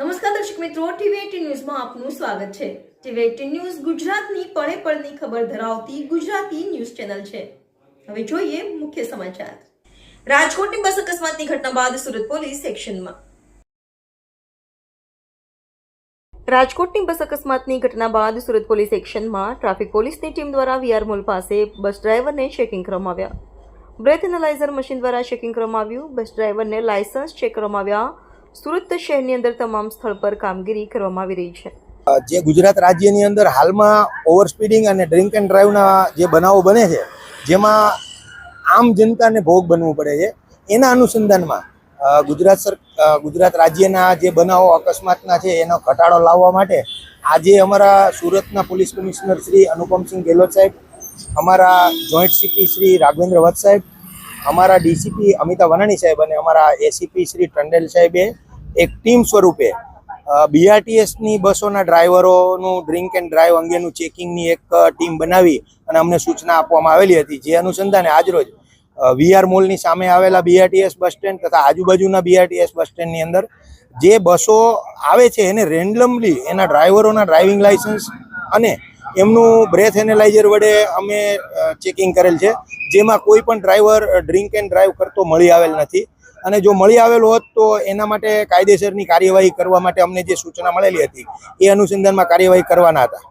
નમસ્કાર દર્શક મિત્રો, ટીવી ન્યૂઝમાં આપનું સ્વાગત છે. ટીવી ન્યૂઝ ગુજરાતની પળે પળની ખબર ધરાવતી ગુજરાતી ન્યૂઝ ચેનલ છે. હવે જોઈએ મુખ્ય સમાચાર. રાજકોટની બસ અકસ્માતની ઘટના બાદ સુરત પોલીસ એક્શનમાં રાજકોટની બસ અકસ્માતની ઘટના બાદ સુરત પોલીસ એક્શનમાં ટ્રાફિક પોલીસની ટીમ દ્વારા વીઆર મોલ પાસે બસ ડ્રાઈવરને ચેકિંગ કરવામાં આવ્યા. બ્રેથ એનાલાઇઝર મશીન દ્વારા ચેકિંગ કરવામાં આવ્યું. બસ ડ્રાઈવરને લાયસન્સ ચેક કરવામાં આવ્યા. સુરત શહેરની અંદર તમામ સ્થળ પર કામગીરી કરવામાં આવી રહી છે. જે ગુજરાત રાજ્યની અંદર હાલમાં ઓવરસ્પીડિંગ અને ડ્રિંક એન્ડ ડ્રાઈવના જે બનાવો બને છે, જેમાં આમ જનતાને ભોગ બનવું પડે છે, એના અનુસંધાનમાં ગુજરાત સર ગુજરાત રાજ્યના જે બનાવો અકસ્માતના છે, એનો ઘટાડો લાવવા માટે આજે અમારા સુરતના પોલીસ કમિશનર શ્રી અનુપમસિંહ ગેહલોત સાહેબ, અમારા જોઈન્ટ સીપી શ્રી રાઘવેન્દ્ર વત્સ સાહેબ, અમારા ડીસીપી અમિતા વનાણી સાહેબ અને અમારા એસીપી શ્રી ટંડેલ સાહેબે એક ટીમ સ્વરૂપે બીઆરટીએસની બસોના ડ્રાઈવરોનું ડ્રિંક એન્ડ ડ્રાઈવ અંગેનું ચેકિંગની એક ટીમ બનાવી અને અમને સૂચના આપવામાં આવેલી હતી, જે અનુસંધાને આજરોજ વીઆર મોલની સામે આવેલા બીઆરટીએસ બસ સ્ટેન્ડ તથા આજુબાજુના બીઆરટીએસ બસ સ્ટેન્ડની અંદર જે બસો આવે છે એને રેન્ડમલી એના ડ્રાઈવરોના ડ્રાઇવિંગ લાઇસન્સ અને એમનું બ્રેથ એનેલાઇઝર વડે અમે ચેકિંગ કરેલ છે, જેમાં કોઈ પણ ડ્રાઈવર ડ્રિંક એન્ડ ડ્રાઈવ કરતો મળી આવેલ નથી. અને જો મળી આવેલો હોત તો એના માટે કાયદેસરની કાર્યવાહી કરવા માટે અમને જે સૂચના મળેલી હતી, એ અનુસંધાનમાં કાર્યવાહી કરવાના હતા.